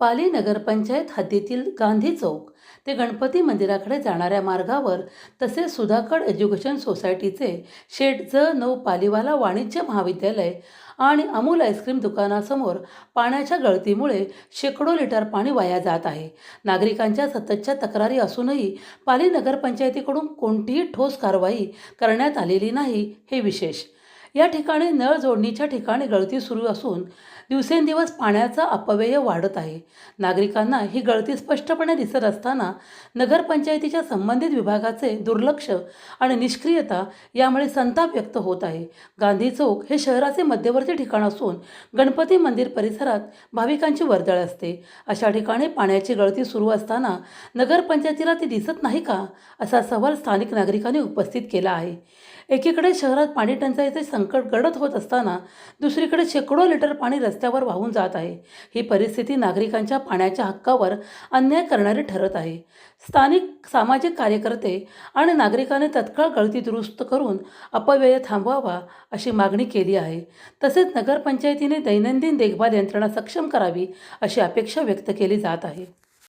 पाली नगरपंचायत हद्दीतील गांधी चौक ते गणपती मंदिराकडे जाणाऱ्या मार्गावर तसेच सुधाकड एज्युकेशन सोसायटीचे शेड ज नऊ पालीवाला वाणिज्य महाविद्यालय आणि अमूल आईस्क्रीम दुकानासमोर पाण्याच्या गळतीमुळे शेकडो लिटर पाणी वाया जात आहे. नागरिकांच्या सततच्या तक्रारी असूनही पाली नगरपंचायतीकडून कोणतीही ठोस कारवाई करण्यात आलेली नाही हे विशेष. या ठिकाणी नळ जोडणीच्या ठिकाणी गळती सुरू असून दिवसेंदिवस पाण्याचा अपव्यय वाढत आहे. नागरिकांना ही गळती स्पष्टपणे दिसत असताना नगरपंचायतीच्या संबंधित विभागाचे दुर्लक्ष आणि निष्क्रियता यामुळे संताप व्यक्त होत आहे. गांधी चौक हे शहराचे मध्यवर्ती ठिकाण असून गणपती मंदिर परिसरात भाविकांची वर्दळ असते. अशा ठिकाणी पाण्याची गळती सुरू असताना नगरपंचायतीला ती दिसत नाही का? असा सवाल स्थानिक नागरिकांनी उपस्थित केला आहे. एकीकडे शहरात पाणी टंचाईचे संकट गडद होत असताना दुसरीकडे शेकडो लिटर पाणी रस्त्यावर वाहून जात आहे. ही परिस्थिती नागरिकांच्या पाण्याच्या हक्कावर अन्याय करणारी ठरत आहे. स्थानिक सामाजिक कार्यकर्ते आणि नागरिकांनी तत्काळ गळती दुरुस्त करून अपव्यय थांबवावा अशी मागणी केली आहे. तसेच नगरपंचायतीने दैनंदिन देखभाल यंत्रणा सक्षम करावी अशी अपेक्षा व्यक्त केली जात आहे.